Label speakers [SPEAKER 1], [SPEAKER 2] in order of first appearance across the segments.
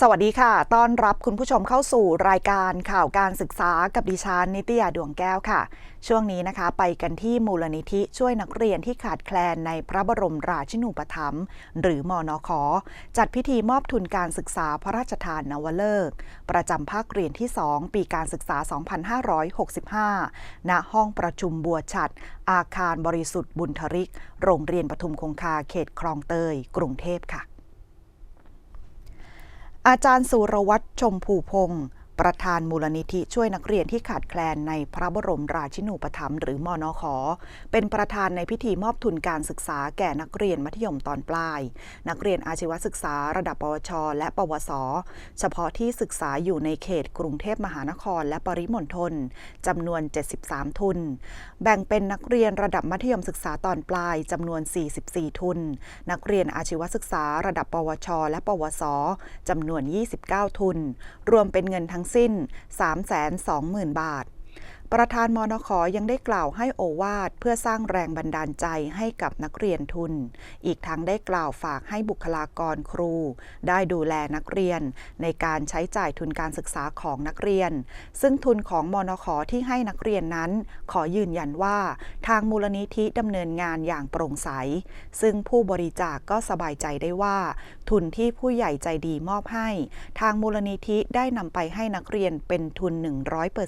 [SPEAKER 1] สวัสดีค่ะ ต้อนรับคุณผู้ชมเข้าสู่รายการข่าวการศึกษากับดิฉันนิตยาดวงแก้วค่ะ ช่วงนี้นะคะ ไปกันที่มูลนิธิช่วยนักเรียนที่ขาดแคลนในพระบรมราชินูปถัมภ์หรือมอนคจัดพิธีมอบทุนการศึกษาพระราชทานนวเลิก ประจำภาคเรียนที่ 2 ปีการศึกษา 2565 ณ ห้องประชุมบัวฉัด อาคารบริสุทธิ์บุญทริก โรงเรียนปทุมคงคาเขตคลองเตย กรุงเทพค่ะ อาจารย์สุรวัตรชมภูพงศ์ ประธานมูลนิธิช่วยนักเรียนที่ขาดแคลนในพระบรมราชินูปถัมภ์หรือมอนขอ เป็นประธานในพิธีมอบทุนการศึกษาแก่นักเรียนมัธยมตอนปลาย นักเรียนอาชีวศึกษาระดับปวช และปวส เฉพาะที่ศึกษาอยู่ในเขตกรุงเทพมหานครและปริมณฑลจำนวน 73 ทุน แบ่งเป็นนักเรียนระดับมัธยมศึกษาตอนปลายจำนวน 44 ทุน นักเรียนอาชีวศึกษาระดับปวช และปวสจำนวน 29 ทุน รวมเป็นเงินทั้งสิ้น 320,000 บาท ประธานมนขยังได้กล่าวให้โอวาทเพื่อสร้างแรงบันดาลใจให้กับนักเรียนทุน อีกทั้งได้กล่าวฝากให้บุคลากรครู ได้ดูแลนักเรียน ในการใช้จ่ายทุนการศึกษาของนักเรียน ซึ่งทุนของมนขที่ให้นักเรียนนั้น ขอยืนยันว่าทางมูลนิธิดำเนินงานอย่างโปร่งใส ซึ่งผู้บริจาคกก็สบายใจได้ว่าทุนที่ผู้ใหญ่ใจดีมอบให้ ทางมูลนิธิได้นำไปให้นักเรียนเป็นทุน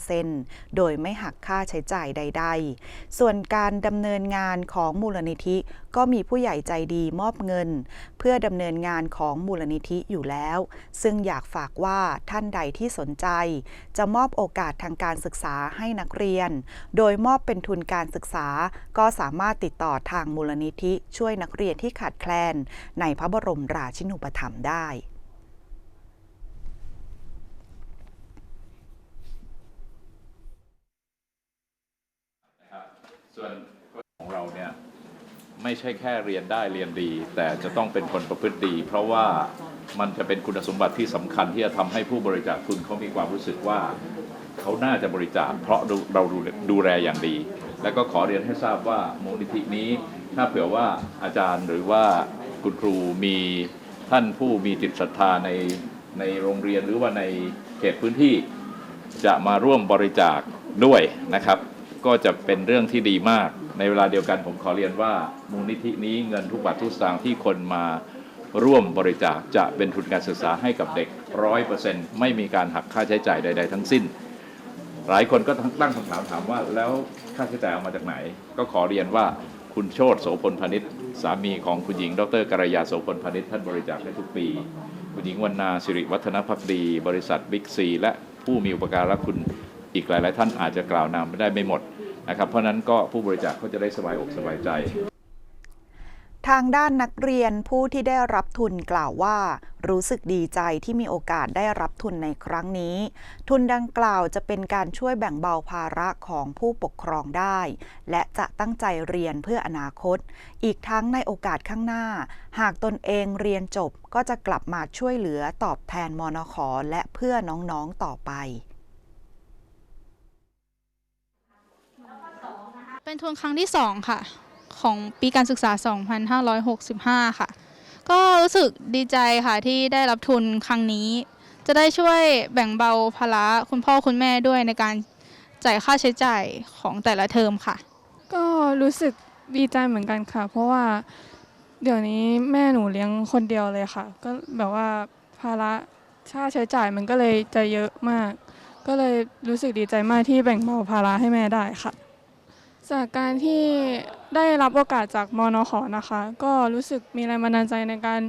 [SPEAKER 1] 100%โดยไม่หักค่าใช้จ่ายใด ๆ ส่วนการดำเนินงานของมูลนิธิก็มีผู้ใหญ่ใจดีมอบเงิน เพื่อดำเนินงานของมูลนิธิอยู่แล้ว ซึ่งอยากฝากว่าท่านใดที่สนใจ จะมอบโอกาสทางการศึกษาให้นักเรียน โดยมอบเป็นทุนการศึกษา ก็สามารถติดต่อทางมูลนิธิช่วยนักเรียนที่ขาดแคลน ในพระบรมราชินูปถัมได้
[SPEAKER 2] ส่วนของเราเนี่ยไม่ใช่แค่เรียนได้เรียนดี แต่จะต้องเป็นคนประพฤติดี เพราะว่ามันจะเป็นคุณสมบัติที่สำคัญที่จะทำให้ผู้บริจาคทุนเขามีความรู้สึกว่าเขาน่าจะบริจาค เพราะเราดูดูแลอย่างดี แล้วก็ขอเรียนให้ทราบว่ามูลนิธินี้ ถ้าเผื่อว่าอาจารย์หรือว่าคุณครูมี ท่านผู้มีจิตศรัทธาในในโรงเรียนหรือว่าในเขตพื้นที่จะมาร่วมบริจาคด้วยนะครับ ก็จะเป็นเรื่องที่ดีมาก ในเวลาเดียวกันผมขอเรียนว่ามูลนิธินี้เงินทุกบาททุกสตางค์ที่คนมาร่วมบริจาคจะเป็นทุนการศึกษาให้กับเด็กร้อยเปอร์เซ็นต์ไม่มีการหักค่าใช้จ่ายใด ๆ ทั้งสิ้น หลายคนก็ตั้งคำถามถามว่าแล้วค่าใช้จ่ายเอามาจากไหน ก็ขอเรียนว่า คุณโชตโสพลพนิษฐ์สามีของคุณหญิง ดรกรยาโสพลพนิษฐ์ท่านบริจาคให้ทุกปี คุณหญิงวรรณาสิริวัฒนพักดี บริษัทบิ๊กซี และผู้มีอุปการะคุณอีกหลาย ๆ ท่านอาจจะกล่าวนามไม่ได้ไม่หมดนะครับเพราะฉะนั้นก็ผู้บริจาคเขาจะได้สบายอกสบายใจ
[SPEAKER 1] ทางด้านนักเรียนผู้ที่ได้รับทุนกล่าวว่า รู้สึกดีใจที่มีโอกาสได้รับทุนในครั้งนี้ ทุนดังกล่าวจะเป็นการช่วยแบ่งเบาภาระของผู้ปกครองได้ และจะตั้งใจเรียนเพื่ออนาคต อีกทั้งในโอกาสข้างหน้า หากตนเองเรียนจบก็จะกลับมาช่วยเหลือตอบแทนมนขและเพื่อน้องๆต่อไป
[SPEAKER 3] เป็นทุนครั้งที่2ค่ะ ของปีการศึกษา 2565 ค่ะ ก็รู้สึกดีใจค่ะที่ได้รับทุนครั้งนี้ จะได้ช่วยแบ่งเบาภาระคุณพ่อคุณแม่ด้วยในการจ่ายค่าใช้จ่ายของแต่ละเทอมค่ะ
[SPEAKER 4] ก็รู้สึกดีใจเหมือนกันค่ะ เพราะว่าเดี๋ยวนี้แม่หนูเลี้ยงคนเดียวเลยค่ะ ก็แบบว่าภาระค่าใช้จ่ายมันก็เลยจะเยอะมาก ก็เลยรู้สึกดีใจมากที่แบ่งเบาภาระให้แม่ได้ค่ะ จากการที่ได้รับโอกาสจากมนขนะคะ ก็รู้สึกมีแรงบันดาลใจในการ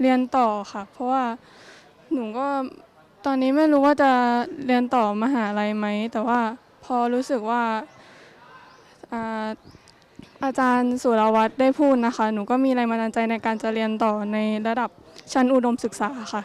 [SPEAKER 4] เรียนต่อค่ะ เพราะว่าหนูก็ตอนนี้ไม่รู้ว่าจะเรียนต่อมหาลัยไหม แต่ว่าพอรู้สึกว่าอาอาจารย์สุรวัตรได้พูดนะคะ หนูก็มีแรงบันดาลใจในการจะเรียนต่อในระดับชั้นอุดมศึกษาค่ะ